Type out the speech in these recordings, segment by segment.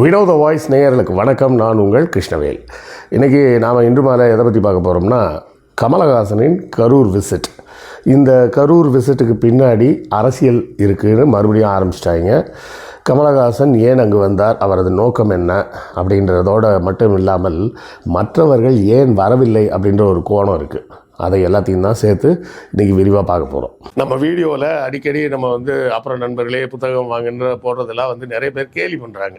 வினோத வாய்ஸ் நேயர்களுக்கு வணக்கம். நான் உங்கள் கிருஷ்ணவேல். இன்றைக்கி நாம் இன்று மாலை எதை பற்றி பார்க்க போகிறோம்னா கமலஹாசனின் கரூர் விசிட் இந்த கரூர் விசிட்டுக்கு பின்னாடி அரசியல் இருக்குன்னு மறுபடியும் ஆரம்பிச்சிட்டாங்க. கமலஹாசன் ஏன் அங்கு வந்தார்? அவரது நோக்கம் என்ன? அப்படின்றதோட மட்டும் இல்லாமல் மற்றவர்கள் ஏன் வரவில்லை அப்படின்ற ஒரு கோணம் இருக்குது அதை எல்லாத்தையும் தான் சேர்த்து இன்றைக்கி விரிவாக பார்க்க போகிறோம் நம்ம வீடியோவில் அடிக்கடி நம்ம வந்து அப்புறம் நண்பர்களே புத்தகம் வாங்குன்ற போடுறதெல்லாம் வந்து நிறைய பேர் கேலி பண்ணுறாங்க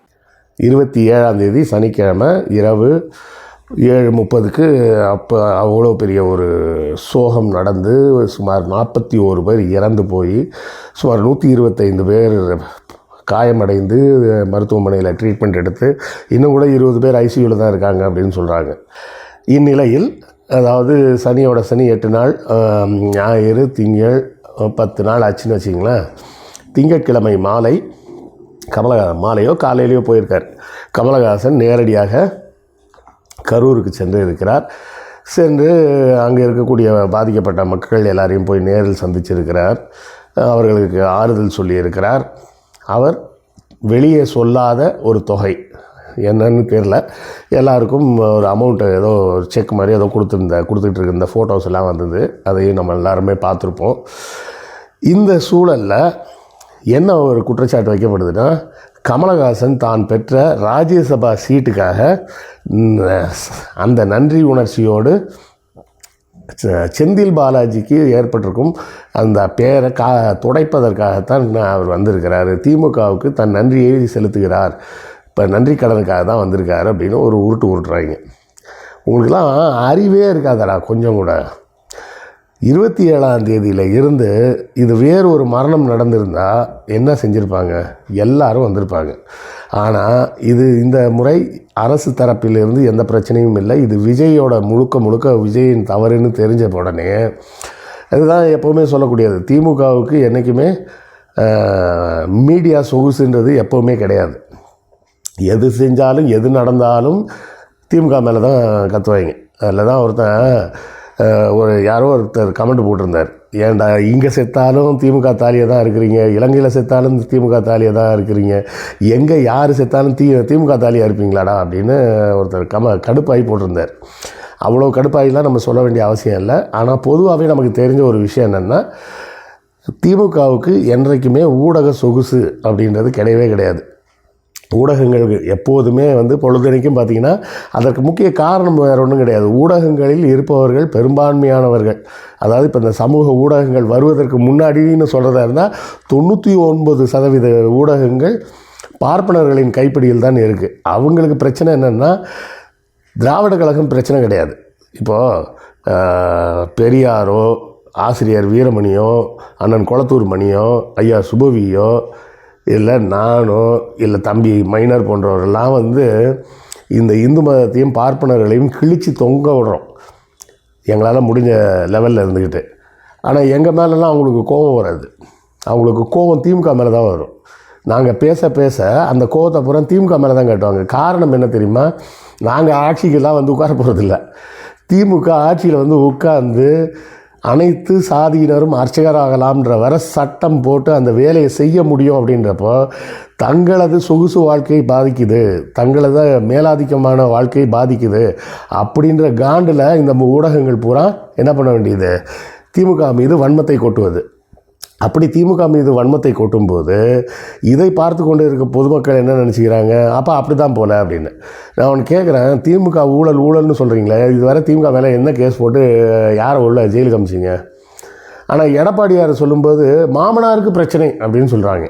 இருபத்தி ஏழாம் தேதி சனிக்கிழமை இரவு ஏழு முப்பதுக்கு அப்போ அவ்வளோ பெரிய ஒரு சோகம் நடந்து சுமார் நாற்பத்தி ஓரு பேர் இறந்து போய் சுமார் நூற்றி இருபத்தைந்து பேர் காயமடைந்து மருத்துவமனையில் ட்ரீட்மெண்ட் எடுத்து இன்னும் கூட இருபது பேர் ஐசியூவில் தான் இருக்காங்க அப்படின்னு சொல்கிறாங்க இந்நிலையில் அதாவது சனியோட சனி எட்டு நாள் ஞாயிறு திங்கள் பத்து நாள் ஆச்சுன்னு வச்சிங்களேன் திங்கட்கிழமை மாலை கமலஹாசன் மாலையோ காலையிலையோ போயிருக்கார். கமலஹாசன் நேரடியாக கரூருக்கு சென்று இருக்கிறார். சென்று அங்கே இருக்கக்கூடிய பாதிக்கப்பட்ட மக்கள் எல்லாரையும் போய் நேரில் சந்திச்சிருக்கிறார். அவர்களுக்கு ஆறுதல் சொல்லியிருக்கிறார். அவர் வெளியே சொல்லாத ஒரு தொகை. என்னன்னு தெரில எல்லாருக்கும் ஒரு அமௌண்ட்டு ஏதோ செக் மாதிரி ஏதோ கொடுத்துருந்த கொடுத்துட்டு இருக்க இந்த ஃபோட்டோஸ் எல்லாம் வந்தது. அதையும் நம்ம எல்லாருமே பார்த்துருப்போம். இந்த சூழலில் என்ன ஒரு குற்றச்சாட்டு வைக்கப்படுதுன்னா கமலஹாசன் தான் பெற்ற ராஜ்யசபா சீட்டுக்காக அந்த நன்றி உணர்ச்சியோடு செ- செந்தில் பாலாஜிக்கு ஏற்பட்டிருக்கும் அந்த பேரை கா துடைப்பதற்காகத்தான் அவர் வந்திருக்கிறார். திமுகவுக்கு தன் நன்றியை செலுத்துகிறார். இப்போ நன்றி கடனுக்காக தான் வந்திருக்காரு அப்படின்னு ஒரு உருட்டு உருட்டுறாங்க. உங்களுக்கெல்லாம் அறிவே இருக்காதடா கொஞ்சம் கூட. இருபத்தி ஏழாம் தேதியில் இருந்து இது வேறு ஒரு மரணம் நடந்திருந்தால் என்ன செஞ்சுருப்பாங்க? எல்லாரும் வந்திருப்பாங்க. ஆனால் இது இந்த முறை அரசு தரப்பிலிருந்து எந்த பிரச்சனையும் இல்லை. இது விஜயோட முழுக்க முழுக்க விஜயின் தவறுன்னு தெரிஞ்ச உடனே அதுதான் எப்போவுமே சொல்லக்கூடியது. திமுகவுக்கு என்றைக்குமே மீடியா சொகுசுன்றது எப்போவுமே கிடையாது. எது செஞ்சாலும் எது நடந்தாலும் திமுக மேலே தான் கத்துவாங்க. அதில் தான் ஒருத்தன் ஒரு யாரோ ஒருத்தர் கமெண்ட் போட்டிருந்தார். ஏன்டா இங்கே செத்தாலும் திமுக தாலியை தான் இருக்கிறீங்க இலங்கையில் செத்தாலும் திமுக தாலியை தான் இருக்கிறீங்க எங்கே யார் செத்தாலும் தி திமுக தாலியாக இருப்பீங்களாடா அப்படின்னு ஒருத்தர் கம கடுப்பாகி போட்டிருந்தார். அவ்வளோ கடுப்பாகிலாம் நம்ம சொல்ல வேண்டிய அவசியம் இல்லை. ஆனால் பொதுவாகவே நமக்கு தெரிஞ்ச ஒரு விஷயம் என்னென்னா திமுகவுக்கு என்றைக்குமே ஊடக சொகுசு அப்படின்றது கிடையவே கிடையாது. ஊடகங்கள் எப்போதுமே வந்து பொழுதனைக்கும் பார்த்தீங்கன்னா அதற்கு முக்கிய காரணம் வேறு ஒன்றும் கிடையாது. ஊடகங்களில் இருப்பவர்கள் பெரும்பான்மையானவர்கள். அதாவது இப்போ இந்த சமூக ஊடகங்கள் வருவதற்கு முன்னாடின்னு சொல்கிறதா இருந்தால் தொண்ணூற்றி ஒன்பது சதவீத ஊடகங்கள் பார்ப்பனர்களின் கைப்பிடியில் தான் இருக்குது அவங்களுக்கு பிரச்சனை என்னென்னா திராவிட கழகம் பிரச்சனை கிடையாது. இப்போது பெரியாரோ ஆசிரியர் வீரமணியோ அண்ணன் குளத்தூர் மணியோ ஐயா சுபவியோ இல்லை நானோ இல்லை தம்பி மைனர் போன்றவரெல்லாம் வந்து இந்த இந்து மதத்தையும் பார்ப்பனர்களையும் கிழித்து தொங்க விடுறோம். எங்களால் முடிஞ்ச லெவலில் இருந்துக்கிட்டு ஆனால் எங்கள் மேலெலாம் அவங்களுக்கு கோபம் வராது. அவங்களுக்கு கோபம் திமுக மேலே தான் வரும். நாங்கள் பேச பேச அந்த கோபத்தை பூரா திமுக மேலே தான் காட்டுவாங்க. காரணம் என்ன தெரியுமா? நாங்கள் ஆட்சிக்கெல்லாம் வந்து உட்கார போகிறதில்ல திமுக ஆட்சியில் வந்து உட்கார்ந்து அனைத்து சாதியினரும் அர்ச்சகராகலாம்ன்ற வர சட்டம் போட்டு அந்த வேலையை செய்ய முடியும் அப்படின்றப்போ தங்களது சொகுசு வாழ்க்கையை பாதிக்குது தங்களது மேலாதிக்கமான வாழ்க்கையை பாதிக்குது அப்படின்ற காண்டில் இந்த ஊடகங்கள் பூரா என்ன பண்ண வேண்டியது? திமுக மீது வன்மத்தை கொட்டுவது. அப்படி திமுக மீது வன்மத்தை கொட்டும்போது இதை பார்த்து கொண்டு இருக்க பொதுமக்கள் என்ன நினச்சிக்கிறாங்க? அப்போ அப்படி தான் போல அப்படின்னு. நான் அவன் கேட்குறேன் திமுக ஊழல் ஊழல்னு சொல்கிறீங்களே இதுவரை திமுக மேலே என்ன கேஸ் போட்டு யாரை உள்ள ஜெயிலுக்கு அமிச்சிங்க? ஆனால் எடப்பாடியார் சொல்லும்போது மாமனாருக்கு பிரச்சனை அப்படின்னு சொல்கிறாங்க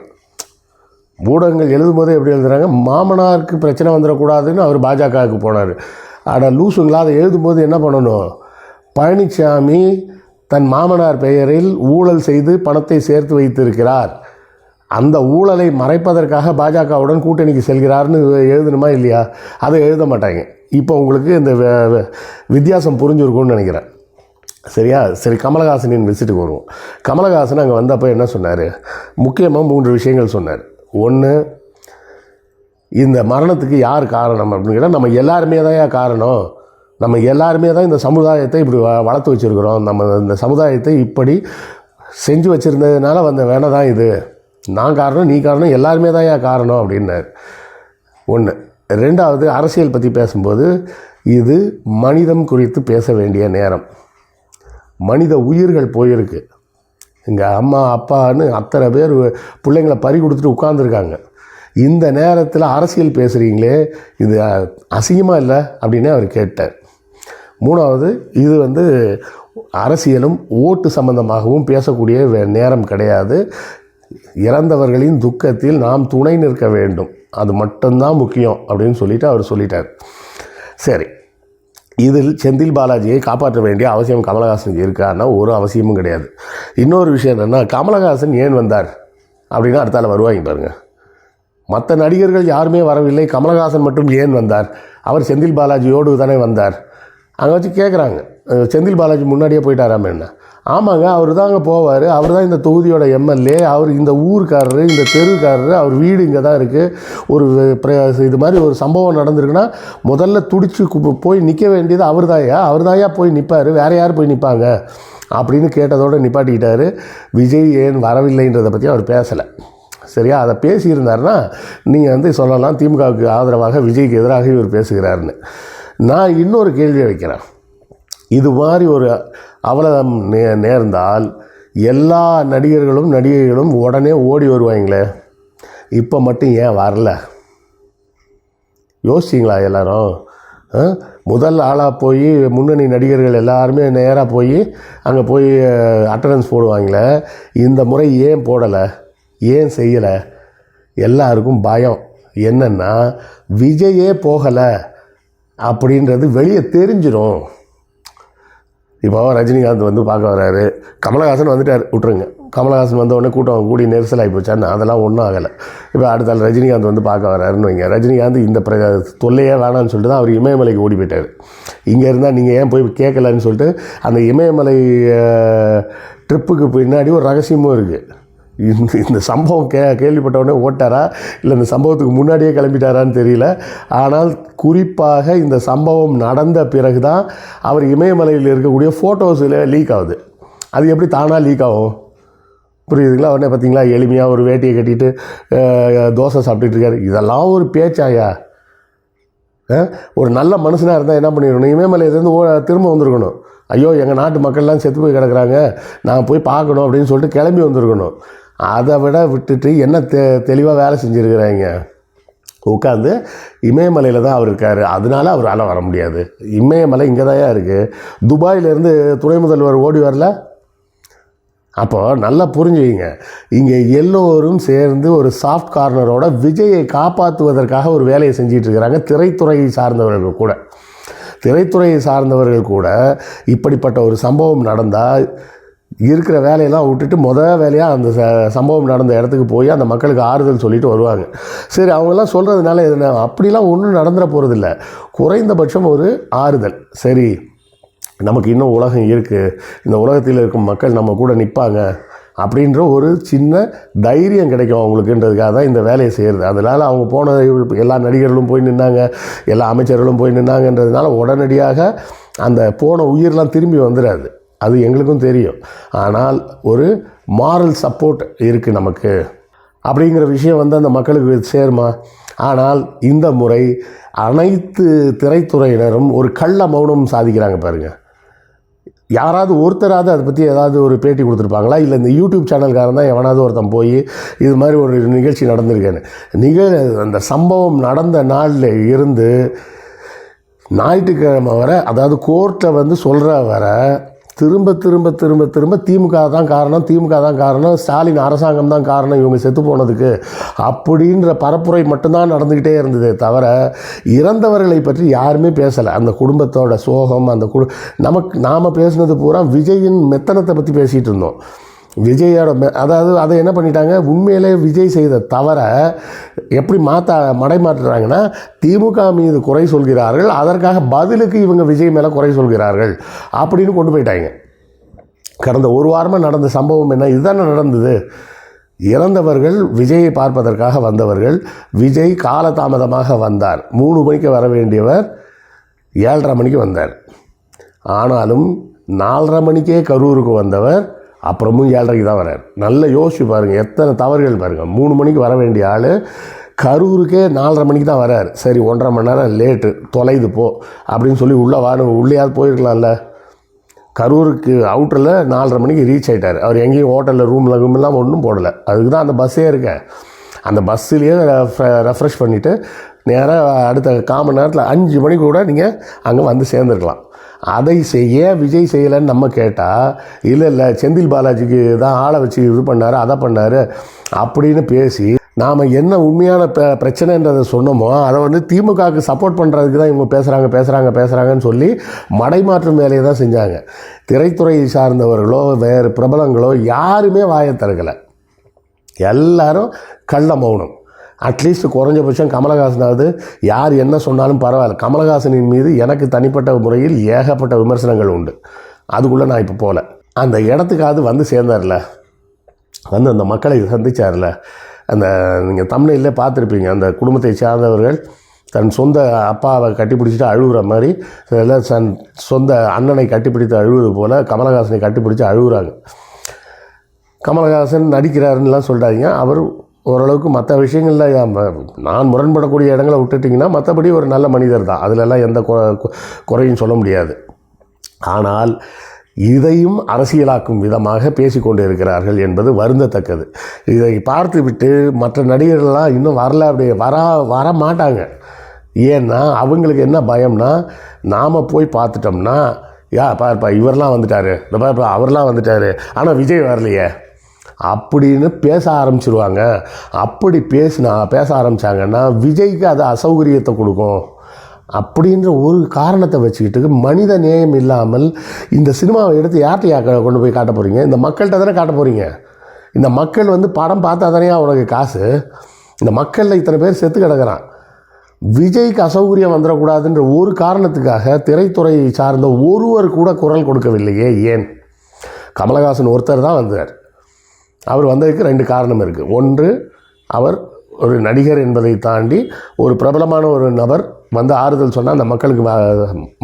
ஊடகங்கள் எழுதும்போதே எப்படி எழுதுறாங்க? மாமனாருக்கு பிரச்சனை வந்துடக்கூடாதுன்னு அவர் பாஜகவுக்கு போனார். ஆனால் லூசுங்களா அதை எழுதும்போது என்ன பண்ணணும்? பழனிசாமி தன் மாமனார் பெயரில் ஊழல் செய்து பணத்தை சேர்த்து வைத்திருக்கிறார். அந்த ஊழலை மறைப்பதற்காக பாஜகவுடன் கூட்டணிக்கு செல்கிறார்னு எழுதணுமா இல்லையா? அதை எழுத மாட்டாங்க. இப்போ உங்களுக்கு இந்த வித்தியாசம் புரிஞ்சுருக்கும்னு நினைக்கிறேன். சரியா? சரி கமலஹாசனின் விசிட்டுக்கு வருவோம். கமலஹாசன் அங்கே வந்தப்போ என்ன சொன்னார்? முக்கியமாக மூன்று விஷயங்கள் சொன்னார். ஒன்று இந்த மரணத்துக்கு யார் காரணம் அப்படின்னு கேட்டால் நம்ம எல்லாருமே தான் காரணம். நம்ம எல்லாருமே தான் இந்த சமுதாயத்தை இப்படி வளர்த்து வச்சுருக்கிறோம். நம்ம இந்த சமுதாயத்தை இப்படி செஞ்சு வச்சுருந்ததுனால வந்த வேலை தான் இது. நான் காரணம் நீ காரணம் எல்லாருமே தான் ஏன் காரணம் அப்படின்னார். ஒன்று ரெண்டாவது அரசியல் பற்றி பேசும்போது இது மனிதம் குறித்து பேச வேண்டிய நேரம். மனித உயிர்கள் போயிருக்கு. இங்கே அம்மா அப்பான்னு அத்தனை பேர் பிள்ளைங்களை பறி கொடுத்துட்டு உட்காந்துருக்காங்க இந்த நேரத்தில் அரசியல் பேசுகிறீங்களே இது அசிங்கமாக இல்லை? அப்படின்னு அவர் கேட்டார். மூணாவது இது வந்து அரசியலும் ஓட்டு சம்பந்தமாகவும் பேசக்கூடிய நேரம் கிடையாது. இறந்தவர்களின் துக்கத்தில் நாம் துணை நிற்க வேண்டும். அது மட்டும்தான் முக்கியம் அப்படின்னு சொல்லிட்டு அவர் சொல்லிட்டார். சரி இதில் செந்தில் பாலாஜியை காப்பாற்ற வேண்டிய அவசியம் கமலஹாசனுக்கு இருக்கான்னா ஒரு அவசியமும் கிடையாது. இன்னொரு விஷயம் என்னென்னா கமலஹாசன் ஏன் வந்தார்? அப்படின்னா அடுத்தால வருவாங்க பாருங்க. மற்ற நடிகர்கள் யாருமே வரவில்லை. கமலஹாசன் மட்டும் ஏன் வந்தார்? அவர் செந்தில் பாலாஜியோடு தானே வந்தார். அங்கே வச்சு கேட்குறாங்க செந்தில் பாலாஜி முன்னாடியே போயிட்டாராமே என்ன? ஆமாங்க அவர் தான் அங்கே போவார். அவர் தான் இந்த தொகுதியோட எம்எல்ஏ. அவர் இந்த ஊருக்காரரு இந்த தெருக்காரரு அவர் வீடு இங்கே தான் இருக்குது ஒரு பிர- இது மாதிரி ஒரு சம்பவம் நடந்திருக்குன்னா முதல்ல துடிச்சு கு- போய் நிற்க வேண்டியது அவர் தாயா அவர் தாயா போய் நிற்பார் வேறு யார் போய் நிற்பாங்க அப்படின்னு கேட்டதோடு நிப்பாட்டிக்கிட்டார். விஜய் ஏன் வரவில்லைன்றதை பற்றி அவர் பேசலை. சரியா? அதை பேசியிருந்தாருன்னா நீங்கள் வந்து சொல்லலாம். திமுகவுக்கு ஆதரவாக விஜய்க்கு எதிராக இவர் பேசுகிறாருன்னு. நான் இன்னொரு கேள்வி வைக்கிறேன். இது மாதிரி ஒரு அவலம் நே நேர்ந்தால் எல்லா நடிகர்களும் நடிகைகளும் உடனே ஓடி வருவாங்களே இப்போ மட்டும் ஏன் வரல? யோசிச்சிங்களா எல்லாரும்? ஆ? முதல் ஆளாக போய் முன்னணி நடிகர்கள் எல்லாருமே நேராக போய் அங்கே போய் அட்டண்டன்ஸ் போடுவாங்களே இந்த முறை ஏன் போடலை? ஏன் செய்யலை? எல்லாருக்கும் பயம். என்னென்னா விஜயே போகலை. அப்படின்றது வெளியே தெரிஞ்சிடும் இப்போ ரஜினிகாந்த் வந்து பார்க்க வராரு. கமலஹாசன் வந்துட்டார் விட்ருங்க கமலஹாசன் வந்த உடனே கூட்டம் கூடி நெரிசல் ஆகி போச்சான்னு அதெல்லாம் ஒன்றும் ஆகலை. இப்போ அடுத்த ஆள் ரஜினிகாந்த் வந்து பார்க்க வராருன்னு வைங்க. ரஜினிகாந்த் இந்த பிர தொல்லையே வேணான்னு சொல்லிட்டு தான் அவர் இமயமலைக்கு ஓடி போயிட்டார். இங்கே இருந்தால் நீங்கள் ஏன் போய் கேட்கலன்னு சொல்லிட்டு அந்த இமயமலை ட்ரிப்புக்கு பின்னாடி ஒரு ரகசியமும் இருக்குது இந்த இந்த சம்பவம் கே கேள்விப்பட்ட உடனே ஓட்டாரா? இல்லை இந்த சம்பவத்துக்கு முன்னாடியே கிளம்பிட்டாரான்னு தெரியல. ஆனால் குறிப்பாக இந்த சம்பவம் நடந்த பிறகு தான் அவர் இமயமலையில் இருக்கக்கூடிய ஃபோட்டோஸில் லீக் ஆகுது. அது எப்படி தானாக லீக் ஆகும்? புரியுதுங்களா? உடனே பார்த்தீங்களா எளிமையாக ஒரு வேட்டியை கட்டிட்டு தோசை சாப்பிட்டுட்டு இருக்காரு. இதெல்லாம் ஒரு பேச்சாயா? ஒரு நல்ல மனுஷனாக இருந்தால் என்ன பண்ணிடணும்? இமயமலையிலேருந்து ஓ திரும்ப வந்திருக்கணும். ஐயோ எங்கள் நாட்டு மக்கள்லாம் செத்து போய் கிடக்குறாங்க. நான் போய் பார்க்கணும் அப்படின்னு சொல்லிட்டு கிளம்பி வந்திருக்கணும். அதை விட விட்டுட்டு என்ன தெ தெளிவாக வேலை செஞ்சுருக்கிறாங்க? உட்காந்து இமயமலையில் தான் அவர் இருக்கார். அதனால அவரால் வர முடியாது. இமயமலை இங்கே தான் இருக்குது துபாயிலேருந்து துணை முதல்வர் ஓடி வரல? அப்போது நல்லா புரிஞ்சுக்கிங்க. இங்கே எல்லோரும் சேர்ந்து ஒரு சாஃப்ட் கார்னரோட விஜயை காப்பாற்றுவதற்காக ஒரு வேலையை செஞ்சிட்டு இருக்கிறாங்க திரைத்துறையை சார்ந்தவர்கள் கூட. திரைத்துறையை சார்ந்தவர்கள் கூட இப்படிப்பட்ட ஒரு சம்பவம் நடந்தால் இருக்கிற வேலையெல்லாம் விட்டுட்டு முத வேலையாக அந்த ச- சம்பவம் நடந்த இடத்துக்கு போய் அந்த மக்களுக்கு ஆறுதல் சொல்லிட்டு வருவாங்க. சரி அவங்கெல்லாம் சொல்கிறதுனால எதுனா அப்படிலாம் ஒன்றும் நடந்துட போகிறதில்ல குறைந்தபட்சம் ஒரு ஆறுதல். சரி நமக்கு இன்னும் உலகம் இருக்குது இந்த உலகத்தில் இருக்கும் மக்கள் நம்ம கூட நிற்பாங்க அப்படின்ற ஒரு சின்ன தைரியம் கிடைக்கும் அவங்களுக்குன்றதுக்காக தான் இந்த வேலையை செய்கிறது அதனால் அவங்க போன எல்லா நடிகர்களும் போய் நின்னாங்க. எல்லா அமைச்சர்களும் போய் நின்னாங்கன்றதுனால உடனடியாக அந்த போன உயிரெலாம் திரும்பி வந்துடாது அது எங்களுக்கும் தெரியும். ஆனால் ஒரு மாரல் சப்போர்ட் இருக்குது நமக்கு. அப்படிங்கிற விஷயம் வந்து அந்த மக்களுக்கு சேருமா? ஆனால் இந்த முறை அனைத்து திரைத்துறையினரும் ஒரு கள்ள மௌனம் சாதிக்கிறாங்க பாருங்கள் யாராவது ஒருத்தராவது அதை பற்றி ஏதாவது ஒரு பேட்டி கொடுத்துருப்பாங்களா? இல்லை இந்த யூடியூப் சேனல்காரன் தான் எவனாவது ஒருத்தன் போய் இது மாதிரி ஒரு நிகழ்ச்சி நடந்திருக்கேன்னு. நிகழ் அந்த சம்பவம் நடந்த நாளில் இருந்து ஞாயிற்றுக்கிழமை வரை அதாவது கோர்ட்டை வந்து சொல்கிற வர திரும்ப திரும்ப திரும்ப திரும்ப திமுக தான் காரணம் திமுக தான் காரணம் ஸ்டாலின் அரசாங்கம் தான் காரணம் இவங்க செத்து போனதுக்கு அப்படின்ற பரப்புரை மட்டும்தான் நடந்துக்கிட்டே இருந்ததே தவிர இறந்தவர்களை பற்றி யாருமே பேசலை. அந்த குடும்பத்தோட சோகம் அந்த குடு நமக்கு நாம் பேசுனது பூரா விஜயின் மெத்தனத்தை பற்றி பேசிகிட்டு இருந்தோம். விஜயோட அதாவது அதை என்ன பண்ணிட்டாங்க? உண்மையிலே விஜய் செய்த தவற எப்படி மாற்ற மடை மாற்றுறாங்கன்னா திமுக மீது குறை சொல்கிறார்கள். அதற்காக பதிலுக்கு இவங்க விஜய் மேலே குறை சொல்கிறார்கள் அப்படின்னு கொண்டு போயிட்டாங்க. கடந்த ஒரு வாரமாக நடந்த சம்பவம் என்ன? இதுதானே நடந்தது. இறந்தவர்கள் விஜயை பார்ப்பதற்காக வந்தவர்கள் விஜய் காலதாமதமாக வந்தார். மூணு மணிக்கு வர வேண்டியவர் ஏழரை மணிக்கு வந்தார். ஆனாலும் நாலரை மணிக்கே கரூருக்கு வந்தவர் அப்புறமும் ஏழரைக்கு தான் வரார் நல்ல யோசிச்சு பாருங்கள் எத்தனை தவறுகள் பாருங்கள் மூணு மணிக்கு வர வேண்டிய ஆள் கரூருக்கே நாலரை மணிக்கு தான் வரார் சரி ஒன்றரை மணி நேரம் லேட்டு தொலைது போ அப்படின்னு சொல்லி உள்ளே வாரு உள்ளேயாவது போயிருக்கலாம்ல. கரூருக்கு அவுட்டரில் நாலரை மணிக்கு ரீச் ஆகிட்டார் அவர் எங்கேயும் ஹோட்டலில் ரூமில் ரூம்லாம் ஒன்றும் போடலை. அதுக்கு தான் அந்த பஸ்ஸே இருக்க அந்த பஸ்ஸுலேயே ரெஃப்ரெஷ் பண்ணிவிட்டு நேராக அடுத்த காமன் மணி நேரத்தில் அஞ்சு மணிக்கு கூட நீங்கள் அங்கே வந்து சேர்ந்துருக்கலாம். அதை செய்ய விஜய் செய்யலைன்னு நம்ம கேட்டால் இல்லை இல்லை செந்தில் பாலாஜிக்கு தான் ஆளை வச்சு இது பண்ணார் அதை பண்ணார் அப்படின்னு பேசி நாம் என்ன உண்மையான ப பிரச்சனைன்றதை சொன்னோமோ அதை வந்து திமுகவுக்கு சப்போர்ட் பண்ணுறதுக்கு தான் இவங்க பேசுகிறாங்க பேசுகிறாங்க பேசுகிறாங்கன்னு சொல்லி மடைமாற்றும் வேலையை தான் செஞ்சாங்க. திரைத்துறை சார்ந்தவர்களோ வேறு பிரபலங்களோ யாருமே வாயை திறக்கலை. எல்லாரும் கள்ள மௌனம். அட்லீஸ்ட் குறைஞ்சபட்சம் கமலஹாசனாவது யார் என்ன சொன்னாலும் பரவாயில்ல. கமலஹாசனின் மீது எனக்கு தனிப்பட்ட முறையில் ஏகப்பட்ட விமர்சனங்கள் உண்டு. அதுக்குள்ளே நான் இப்போ போகல அந்த இடத்துக்காவது வந்து சேர்ந்தார்ல. வந்து அந்த மக்களை சந்திச்சார்ல. அந்த நீங்கள் தமிழில் பார்த்துருப்பீங்க. அந்த குடும்பத்தை சார்ந்தவர்கள் தன் சொந்த அப்பாவை கட்டிப்பிடிச்சிட்டு அழுகுற மாதிரி இல்லை தன் சொந்த அண்ணனை கட்டிப்பிடித்து அழுவது போல் கமலஹாசனை கட்டிப்பிடிச்சு அழுகுறாங்க. கமலஹாசன் நடிக்கிறாருன்னுலாம் சொல்கிறாங்க அவர் ஓரளவுக்கு மற்ற விஷயங்களில் நான் முரண்படக்கூடிய இடங்களை விட்டுட்டிங்கன்னா மற்றபடி ஒரு நல்ல மனிதர் தான். அதிலெல்லாம் எந்த குறையும் சொல்ல முடியாது. ஆனால் இதையும் அரசியலாக்கும் விதமாக பேசிக்கொண்டு இருக்கிறார்கள் என்பது வருந்தத்தக்கது. இதை பார்த்துவிட்டு மற்ற நடிகர்கள்லாம் இன்னும் வரல அப்படி வரா வர மாட்டாங்க ஏன்னா அவங்களுக்கு என்ன பயம்னா நாம் போய் பார்த்துட்டோம்னா யா பாருப்பா இவரெலாம் வந்துட்டார். இந்த பாருப்பா அவர்லாம் வந்துட்டார். ஆனால் விஜய் வரலையே. அப்படின்னு பேச ஆரம்பிச்சிருவாங்க. அப்படி பேசினா பேச ஆரம்பித்தாங்கன்னா விஜய்க்கு அது அசௌகரியத்தை கொடுக்கும். அப்படின்ற ஒரு காரணத்தை வச்சுக்கிட்டு மனித நேயம் இல்லாமல் இந்த சினிமாவை எடுத்து யார்கிட்ட கொண்டு போய் காட்ட போகிறீங்க இந்த மக்கள்கிட்ட தானே காட்ட போகிறீங்க இந்த மக்கள் வந்து படம் பார்த்தா தானே அவனுக்கு காசு? இந்த மக்களில் இத்தனை பேர் செத்து கிடக்கிறான். விஜய்க்கு அசௌகரியம் வந்துடக்கூடாதுன்ற ஒரு காரணத்துக்காக திரைத்துறை சார்ந்த ஒருவர் கூட குரல் கொடுக்கவில்லையே ஏன்? கமலஹாசன் ஒருத்தர் தான் வந்தார். அவர் வந்ததுக்கு ரெண்டு காரணம் இருக்குது ஒன்று அவர் ஒரு நடிகர் என்பதை தாண்டி ஒரு பிரபலமான ஒரு நபர் வந்து ஆறுதல் சொன்னால் அந்த மக்களுக்கு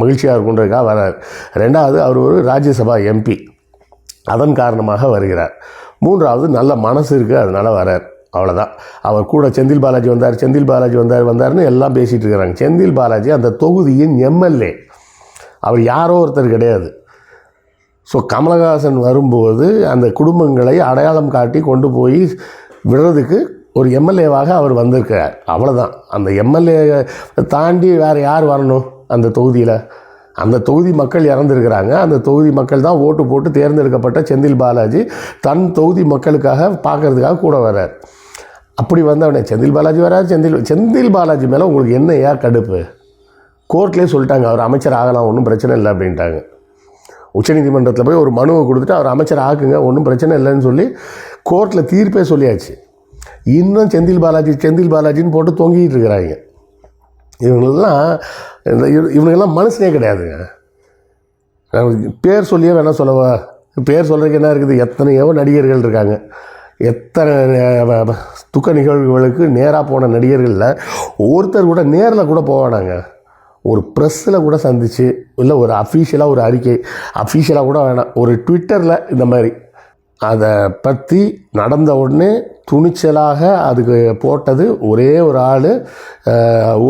மகிழ்ச்சியாக இருக்குன்றதுக்காக வரார். ரெண்டாவது அவர் ஒரு ராஜ்யசபா எம்பி. அதன் காரணமாக வருகிறார். மூன்றாவது நல்ல மனசு இருக்குது அதனால் வரார். அவ்வளோதான் அவர் கூட செந்தில் பாலாஜி வந்தார் செந்தில் பாலாஜி வந்தார் வந்தார்னு எல்லாம் பேசிகிட்டு இருக்கிறாங்க. செந்தில் பாலாஜி அந்த தொகுதியின் எம்எல்ஏ. அவர் யாரோ ஒருத்தர் கிடையாது. ஸோ கமலஹாசன் வரும்போது அந்த குடும்பங்களை அடையாளம் காட்டி கொண்டு போய் விடுறதுக்கு ஒரு எம்எல்ஏவாக அவர் வந்திருக்கிறார். அவ்வளோதான் அந்த எம்எல்ஏ தாண்டி வேறு யார் வரணும் அந்த தொகுதியில்? அந்த தொகுதி மக்கள் இறந்துருக்கிறாங்க. அந்த தொகுதி மக்கள் தான் ஓட்டு போட்டு தேர்ந்தெடுக்கப்பட்ட செந்தில் பாலாஜி தன் தொகுதி மக்களுக்காக பார்க்கறதுக்காக கூட வர்றார். அப்படி வந்தவனே செந்தில் பாலாஜி வராது செந்தில் செந்தில் பாலாஜி மேலே உங்களுக்கு என்ன ஏன் கடுப்பு? கோர்ட்லேயே சொல்லிட்டாங்க அவர் அமைச்சர் ஆகலாம் ஒன்றும் பிரச்சனை இல்லை அப்படின்ட்டாங்க. உச்சநீதிமன்றத்தில் போய் ஒரு மனுவை கொடுத்துட்டு அவர் அமைச்சர் ஆக்குங்க ஒன்றும் பிரச்சனை இல்லைன்னு சொல்லி கோர்ட்டில் தீர்ப்பே சொல்லியாச்சு. இன்னும் செந்தில் பாலாஜி செந்தில் பாலாஜின்னு போட்டு தொங்கிட்டு இருக்கிறாங்க. இவங்களெல்லாம் இந்த இவ- இவனுங்கெல்லாம் மனுஷனே கிடையாதுங்க. பேர் சொல்லியே வேணால் சொல்லவா? பேர் சொல்கிறதுக்கு என்ன இருக்குது? எத்தனையோ நடிகர்கள் இருக்காங்க. எத்தனை துக்க நிகழ்வுகளுக்கு நேராக போன நடிகர்களில் ஒருத்தர் கூட நேரில் கூட போவானாங்க. ஒரு ப்ரெஸ்ஸில் கூட சந்திச்சு இல்லை ஒரு அஃபீஷியலாக ஒரு அறிக்கை. அஃபீஷியலாக கூட வேணாம். ஒரு ட்விட்டரில் இந்த மாதிரி. அதை பற்றி நடந்த உடனே துணிச்சலாக அதுக்கு போட்டது ஒரே ஒரு ஆள்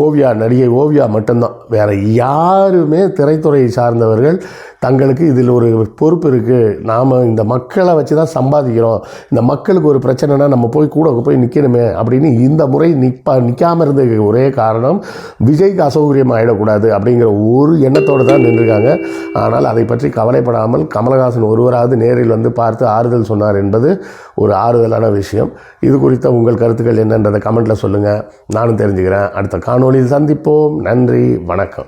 ஓவியா நடிகை ஓவியா மட்டும்தான். வேற யாருமே திரைத்துறையை சார்ந்தவர்கள் தங்களுக்கு இதில் ஒரு பொறுப்பு இருக்குது நாம் இந்த மக்களை வச்சு தான் சம்பாதிக்கிறோம். இந்த மக்களுக்கு ஒரு பிரச்சனைனா நம்ம போய் கூட போய் நிற்கணுமே அப்படின்னு இந்த முறை நிற்பா நிற்காமல் இருந்ததுக்கு ஒரே காரணம் விஜய்க்கு அசௌகரியம் ஆகிடக்கூடாது அப்படிங்கிற ஒரு எண்ணத்தோடு தான் நின்றுருக்காங்க. ஆனால் அதை பற்றி கவலைப்படாமல் கமலஹாசன் ஒருவராவது நேரில் வந்து பார்த்து ஆறுதல் சொன்னார் என்பது ஒரு ஆறுதலான விஷயம். இது குறித்த உங்கள் கருத்துக்கள் என்னன்றதை கமெண்ட்டில் சொல்லுங்கள் நானும் தெரிஞ்சுக்கிறேன். அடுத்த காணொலியில் சந்திப்போம். நன்றி. வணக்கம்.